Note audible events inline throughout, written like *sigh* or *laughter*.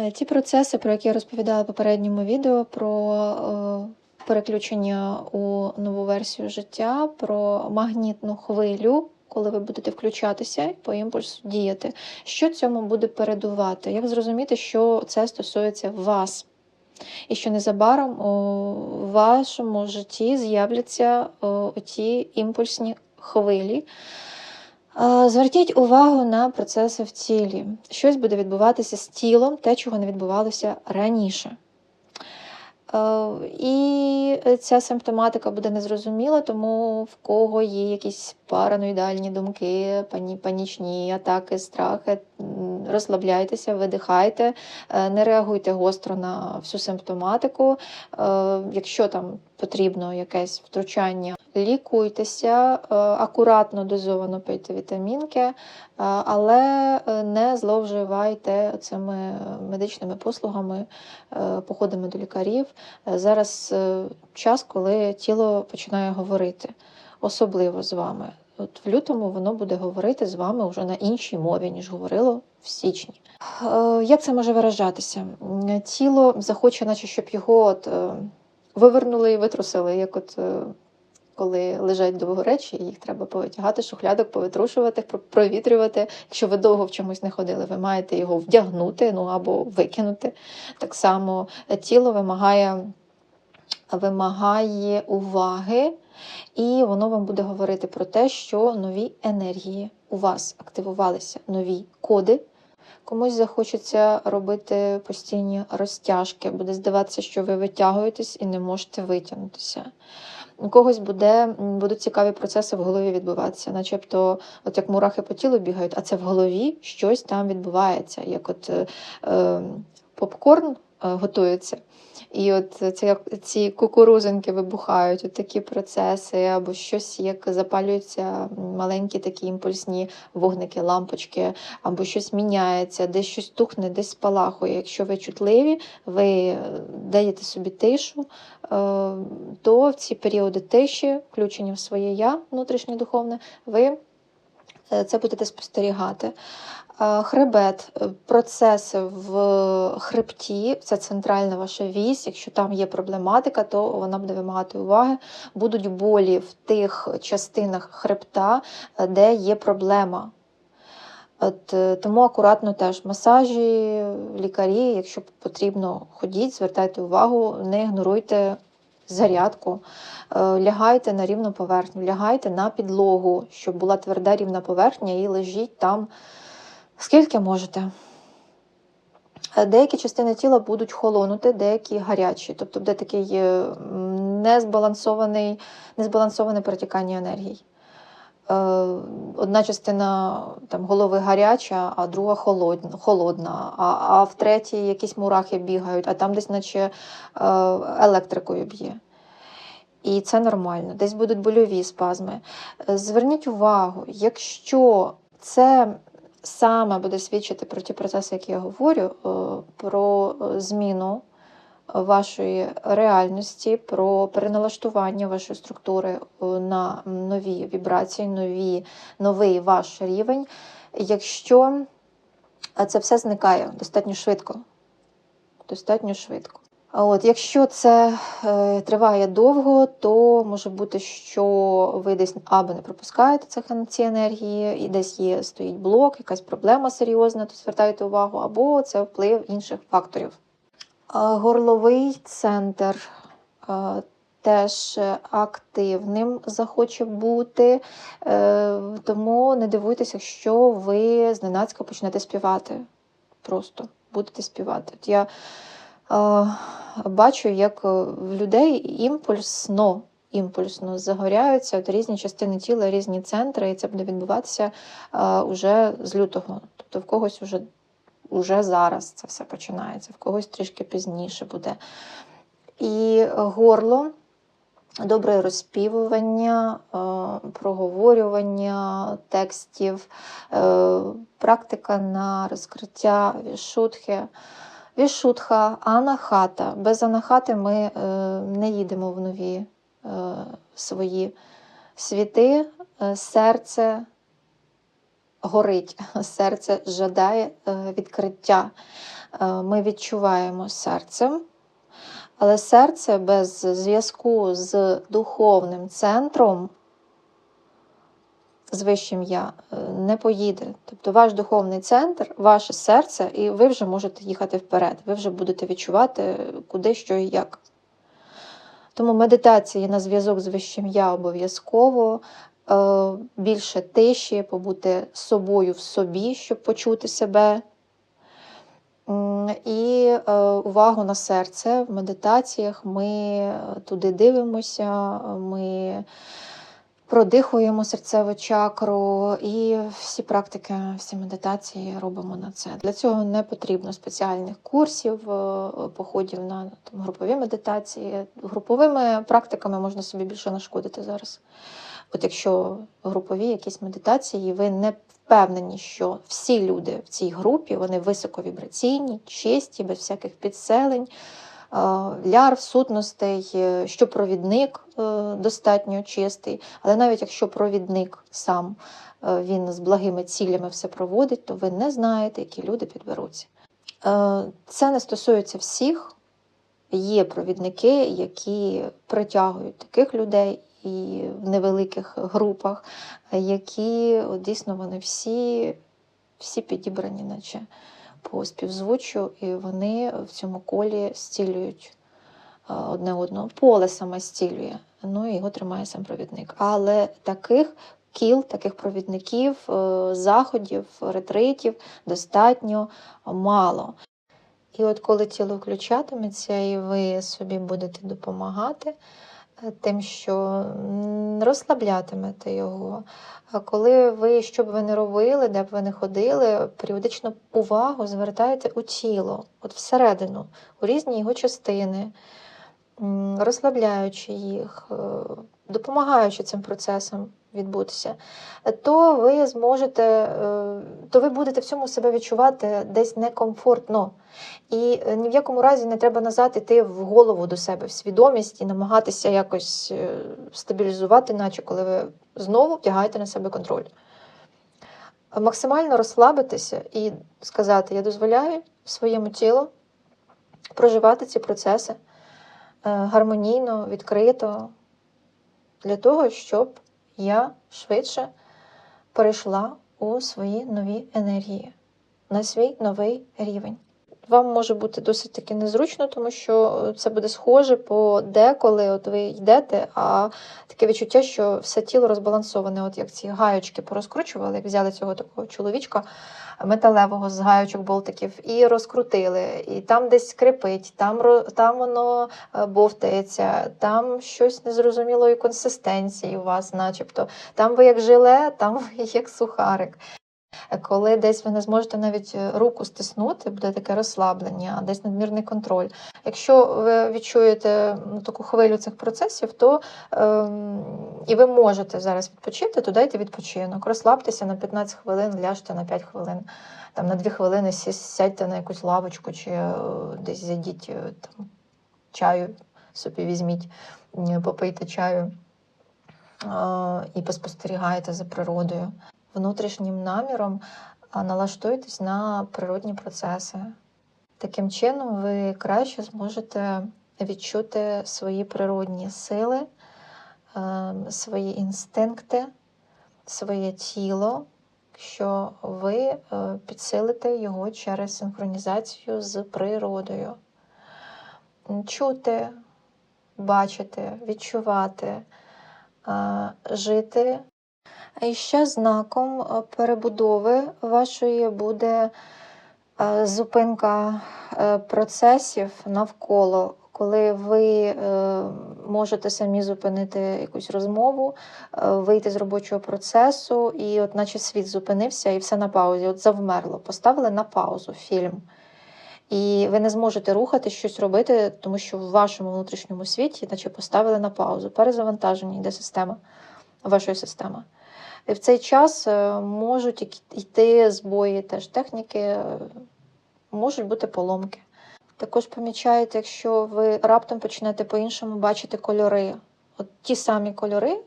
Е, Ті процеси, про які я розповідала в попередньому відео, про е, переключення у нову версію життя, про магнітну хвилю, коли ви будете включатися і по імпульсу діяти. Що цьому буде передувати? Як зрозуміти, що це стосується вас? І що незабаром у вашому житті з'являться е, ті імпульсні хвилі. Зверніть увагу на процеси в тілі. Щось буде відбуватися з тілом, те, чого не відбувалося раніше. І ця симптоматика буде незрозуміла, тому в кого є якісь параноїдальні думки, пані, панічні атаки, страхи, розслабляйтеся, видихайте, е, не реагуйте гостро на всю симптоматику. Е, Якщо там потрібно якесь втручання, лікуйтеся, е, акуратно дозовано пийте вітамінки, е, але е, не зловживайте цими медичними послугами, походами до лікарів. Зараз час, коли тіло починає говорити, особливо з вами. От в лютому воно буде говорити з вами вже на іншій мові, ніж говорило в січні. Як це може виражатися? Тіло захоче, наче щоб його от, вивернули і витрусили, як от. Коли лежать довго речі, їх треба повитягати, шухлядок, повитрушувати, провітрювати. Якщо ви довго в чомусь не ходили, ви маєте його вдягнути ну або викинути. Так само е, тіло вимагає, вимагає уваги, і воно вам буде говорити про те, що нові енергії у вас активувалися, нові коди. Комусь захочеться робити постійні розтяжки, буде здаватися, що ви витягуєтесь і не можете витягнутися. У когось буде, будуть цікаві процеси в голові відбуватися, начебто, от як мурахи по тілу бігають, а це в голові щось там відбувається, як от е, е, попкорн е, готується. І от ці, ці кукурузинки вибухають, от такі процеси, або щось як запалюються маленькі такі імпульсні вогники, лампочки, або щось міняється, десь щось тухне, десь спалахує. Якщо ви чутливі, ви даєте собі тишу, е, то в ці періоди тиші, включення в своє я внутрішнє духовне, ви е, це будете спостерігати. Е, Хребет, е, процеси в хребті, це центральна ваша вісь. Якщо там є проблематика, то вона буде вимагати уваги. Будуть болі в тих частинах хребта, е, де є проблема. От, тому акуратно теж масажі, лікарі, якщо потрібно, ходіть, звертайте увагу, не ігноруйте зарядку, лягайте на рівну поверхню, лягайте на підлогу, щоб була тверда рівна поверхня і лежіть там скільки можете. Е, Деякі частини тіла будуть холонути, деякі гарячі, тобто буде такий е, незбалансований, незбалансоване перетікання енергій. Е, Одна частина там, голови гаряча, а друга холодна, а, а в третій якісь мурахи бігають, а там десь наче електрикою б'є. І це нормально. Десь будуть больові спазми. Зверніть увагу, якщо це саме буде свідчити про ті процеси, які я говорю, е, про е, зміну вашої реальності, про переналаштування вашої структури е, на нові вібрації, нові, новий ваш рівень. Якщо е, це все зникає достатньо швидко. Достатньо швидко. От, якщо це е, триває довго, то може бути, що ви десь або не пропускаєте ці енергії, і десь є стоїть блок, якась проблема серйозна, то звертайте увагу, або це вплив інших факторів. А Горловий центр е, теж активним захоче бути, е, тому не дивуйтеся, якщо ви зненацька почнете співати. Просто будете співати. От я е, бачу, як в людей імпульсно, імпульсно загоряються от різні частини тіла, різні центри, і це буде відбуватися е, уже з лютого. Тобто в когось вже, уже зараз це все починається, в когось трішки пізніше буде. І горло. Добре розспівування, е, проговорювання текстів, е, практика на розкриття вішутхи. Вішутха, анахата. Без анахати ми е, не їдемо в нові е, свої світи. Е, Серце горить, *laughs* серце жадає відкриття. ми відчуваємо серцем, але серце без зв'язку з духовним центром, з вищим я, е, не поїде. Тобто ваш духовний центр, ваше серце, і ви вже можете їхати вперед. Ви вже будете відчувати, куди, що і як. Тому медитації на зв'язок з вищим я обов'язково. Е, Більше тиші, побути собою в собі, щоб почути себе. І е, увагу на серце в медитаціях ми е, туди дивимося, ми продихуємо серцеву чакру, і всі практики, всі медитації робимо на це. Для цього не потрібно спеціальних курсів, е, походів на там, групові медитації. Груповими практиками можна собі більше нашкодити зараз. От якщо групові якісь медитації, ви не впевнені, що всі люди в цій групі вони високовібраційні, чисті, без всяких підселень, е, ляр, сутностей, е, що провідник е, достатньо чистий. Але навіть якщо провідник сам він з благими цілями все проводить, то ви не знаєте, які люди підберуться. Це не стосується всіх. Є провідники, які притягують таких людей і в невеликих групах, які дійсно вони всі, всі підібрані, наче по співзвучу, і вони в цьому колі зцілюють е, одне одного. Поле саме зцілює, ну і його тримає сам провідник. Але таких кіл, таких провідників, е, заходів, ретритів достатньо мало. І от коли тіло включатиметься, і ви собі будете допомагати тим, що розслаблятимете його. Коли ви, що б ви не робили, де б ви не ходили, періодично увагу звертаєте у тіло, от всередину, у різні його частини, розслабляючи їх, е, допомагаючи цим процесам відбутися, то ви зможете, е, то ви будете в цьому себе відчувати десь некомфортно. І е, ні в якому разі не треба назад іти в голову до себе, в свідомість і намагатися якось е, стабілізувати, наче коли ви знову втягаєте на себе контроль. Максимально розслабитися і сказати: я дозволяю своєму тілу проживати ці процеси гармонійно, відкрито, для того, щоб я швидше перейшла у свої нові енергії, на свій новий рівень. Вам може бути досить таки незручно, тому що це буде схоже по деколи, от ви йдете, а таке відчуття, що все тіло розбалансоване, от як ці гаючки порозкручували, як взяли цього такого чоловічка металевого з гаючок болтиків і розкрутили. І там десь скрипить, там, там воно е, бовтається, там щось незрозумілої консистенції у вас, начебто. Там ви як жиле, там ви як сухарик. Е, Коли десь ви не зможете навіть е, руку стиснути, буде таке розслаблення, десь надмірний контроль. Якщо ви відчуєте таку хвилю цих процесів, то ем, і ви можете зараз відпочити, то дайте відпочинок. Розслабтеся на 15 хвилин, ляжте на 5 хвилин, там на 2 хвилини сядьте на якусь лавочку чи е, десь зайдіть е, там, чаю собі візьміть, попийте чаю е, і поспостерігайте за природою внутрішнім наміром налаштуйтесь на природні процеси. Таким чином, ви краще зможете відчути свої природні сили, е, свої інстинкти, своє тіло, що ви е, підсилите його через синхронізацію з природою. Чути, бачити, відчувати, жити і ще знаком е, перебудови вашої буде е, зупинка е, процесів навколо, коли ви можете самі зупинити якусь розмову, вийти з робочого процесу, і, от, наче світ зупинився, і все на паузі. От завмерло, поставили на паузу фільм. І ви не зможете рухати щось робити, тому що в вашому внутрішньому світі, наче поставили на паузу. Перезавантаження йде система, вашої системи. І в цей час е, можуть йти збої теж техніки, е, можуть бути поломки. Також помічаєте, якщо ви раптом почнете по-іншому бачити кольори. От ті самі кольори,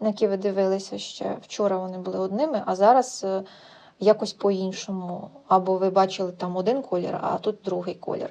на які ви дивилися ще вчора, вони були одними, а зараз е, якось по-іншому. Або ви бачили там один колір, а тут другий колір.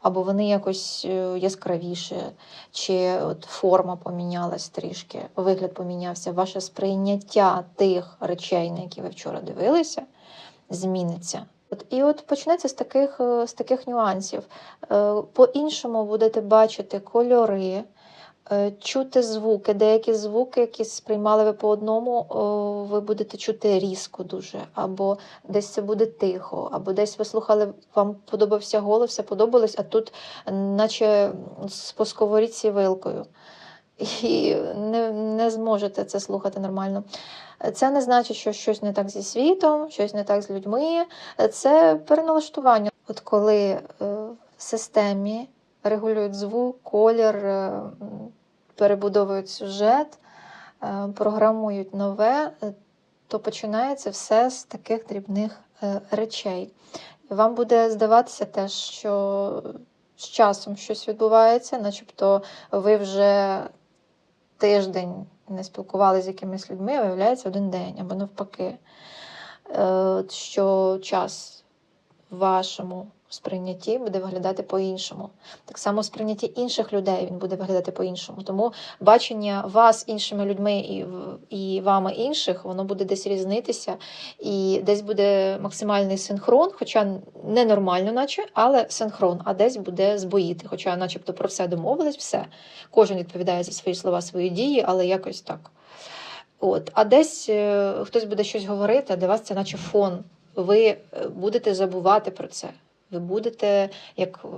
Або вони якось е, яскравіше, чи от форма помінялась трішки, вигляд помінявся, ваше сприйняття тих речей, на які ви вчора дивилися, зміниться. От, і от почнеться з таких, е, з таких нюансів. Е, По-іншому будете бачити кольори, чути звуки. Деякі звуки, які сприймали ви по одному, ви будете чути різко дуже, або десь це буде тихо, або десь ви слухали, вам подобався голос, все подобалось, а тут, наче по сковорідці вилкою. І не, не зможете це слухати нормально. Це не значить, що щось не так зі світом, щось не так з людьми. Це переналаштування. От коли е, в системі регулюють звук, колір, е, перебудовують сюжет, е, програмують нове, е, то починається все з таких дрібних е, речей. Вам буде здаватися теж, що з часом щось відбувається, начебто ви вже тиждень не спілкувалися з якимись людьми, виявляється один день або навпаки. Що час вашому сприйнятті буде виглядати по-іншому. Так само сприйнятті інших людей він буде виглядати по-іншому. Тому бачення вас іншими людьми і, і вами інших, воно буде десь різнитися, і десь буде максимальний синхрон, хоча ненормально, наче, але синхрон, а десь буде збоїти. Хоча, начебто, про все домовились, все. Кожен відповідає за свої слова, свої дії, але якось так. От. А десь е, хтось буде щось говорити, а для вас це наче фон. Ви е, будете забувати про це. Ви будете як е,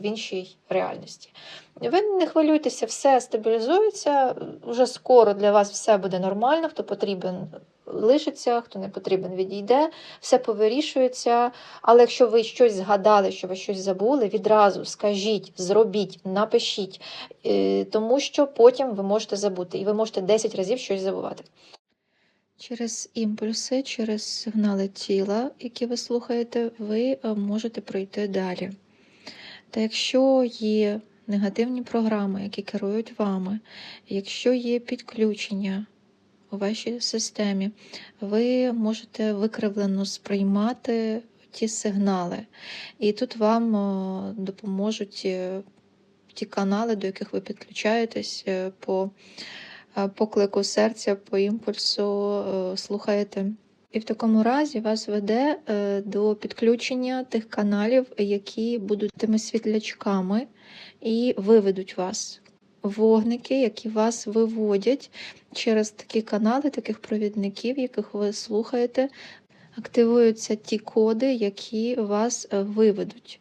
в іншій реальності. Ви не хвилюйтеся, все стабілізується. Уже скоро для вас все буде нормально. Хто потрібен, лишиться, хто не потрібен, відійде, все повирішується. Але якщо ви щось згадали, що ви щось забули, відразу скажіть, зробіть, напишіть, е, тому що потім ви можете забути, і ви можете 10 разів щось забувати. Через імпульси, через сигнали тіла, які ви слухаєте, ви е, можете пройти далі. Та якщо є негативні програми, які керують вами, якщо є підключення у вашій системі, ви можете викривлено сприймати ті сигнали. І тут вам е, допоможуть е, ті канали, до яких ви підключаєтесь по поклику серця, по імпульсу е, слухаєте. І в такому разі вас веде е, до підключення тих каналів, які будуть тими світлячками і виведуть вас. Вогники, які вас виводять через такі канали, таких провідників, яких ви слухаєте, активуються ті коди, які вас е, виведуть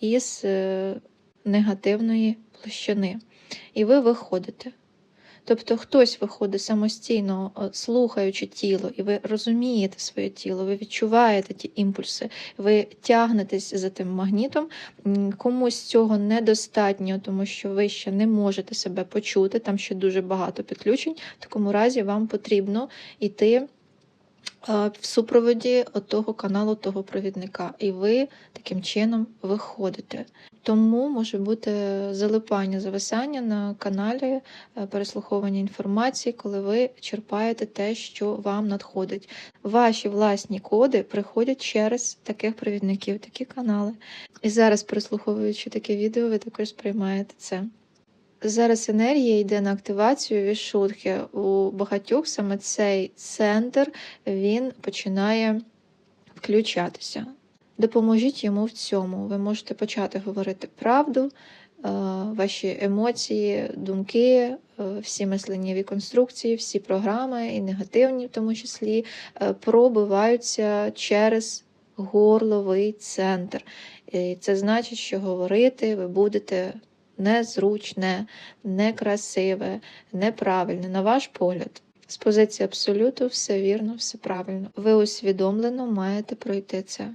із е, негативної площини. І ви виходите. Тобто хтось виходить самостійно, е, слухаючи тіло, і ви розумієте своє тіло, ви відчуваєте ті імпульси, ви тягнетесь за тим магнітом. Комусь цього недостатньо, тому що ви ще не можете себе почути, там ще дуже багато підключень. В такому разі вам потрібно йти в супроводі того каналу, того провідника, і ви таким чином виходите. Тому може бути залипання, зависання на каналі е, переслуховування інформації, коли ви черпаєте те, що вам надходить. Ваші власні коди приходять через таких провідників, такі канали. І зараз, переслуховуючи таке відео, ви також сприймаєте це. Зараз енергія йде на активацію від шутки. У багатьох саме цей центр він починає включатися. Допоможіть йому в цьому. Ви можете почати говорити правду, е, ваші емоції, думки, е, всі мисленнєві конструкції, всі програми, і негативні, в тому числі, е, пробиваються через горловий центр. І це значить, що говорити ви будете незручне, некрасиве, неправильне, на ваш погляд. З позиції абсолюту все вірно, все правильно. Ви усвідомлено маєте пройти це.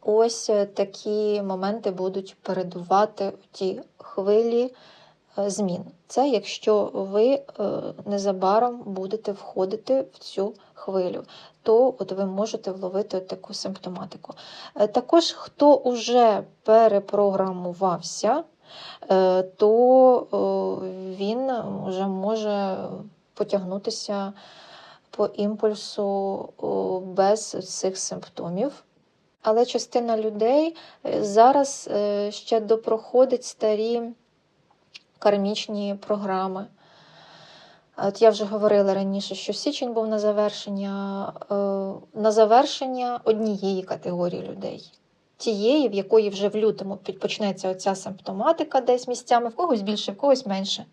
Ось е, такі моменти будуть передувати ті хвилі е, змін. Це якщо ви е, незабаром будете входити в цю хвилю, то от ви можете вловити таку симптоматику. Також, хто уже перепрограмувався, то е, він вже може потягнутися по імпульсу без цих симптомів. Але частина людей е, зараз е, ще допроходить старі кармічні програми. От я вже говорила раніше, що січень був на завершення, е, на завершення однієї категорії людей. Тієї, в якої вже в лютому почнеться оця симптоматика десь місцями, в когось більше, в когось менше.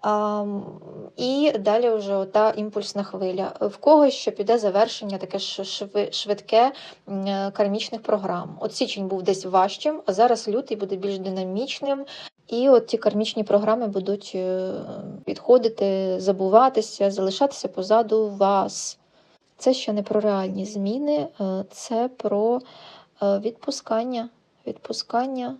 Ам, І далі вже ота імпульсна хвиля. В когось ще піде завершення таке швидке е, кармічних програм. От січень був десь важчим, а зараз лютий буде більш динамічним. І от ті кармічні програми будуть е, відходити, забуватися, залишатися позаду вас. Це ще не про реальні зміни, е, це про відпускання, відпускання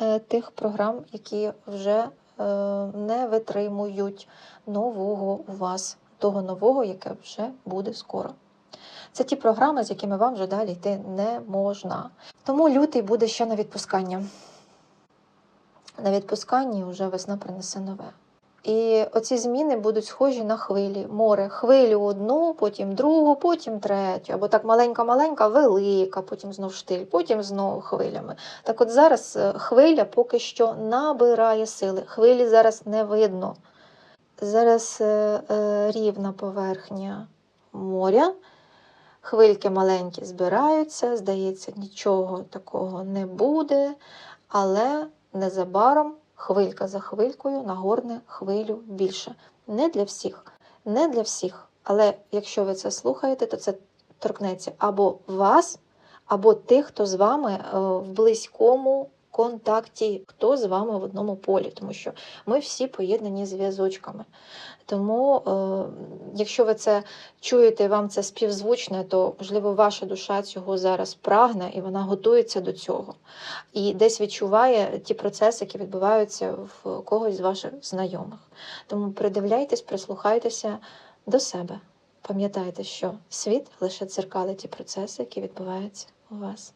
е, тих програм, які вже е, не витримують нового у вас, того нового, яке вже буде скоро. Це ті програми, з якими вам вже далі йти не можна. Тому лютий буде ще на відпускання. На відпусканні вже весна принесе нове. І оці зміни будуть схожі на хвилі. Море, хвилю одну, потім другу, потім третю. Або так маленька-маленька, велика, потім знов штиль, потім знову хвилями. Так от зараз е, хвиля поки що набирає сили. Хвилі зараз не видно. Зараз е, е, рівна поверхня моря. Хвильки маленькі збираються, здається, нічого такого не буде, але незабаром хвилька за хвилькою нагорне хвилю більше. Не для всіх, не для всіх. Але якщо ви це слухаєте, то це торкнеться або вас, або тих, хто з вами е, в близькому контакті, хто з вами в одному полі, тому що ми всі поєднані зв'язочками. Тому, е, якщо ви це чуєте, вам це співзвучне, то можливо ваша душа цього зараз прагне і вона готується до цього. І десь відчуває ті процеси, які відбуваються в когось з ваших знайомих. Тому придивляйтесь, прислухайтеся до себе. Пам'ятайте, що світ лише дзеркалить ті процеси, які відбуваються у вас.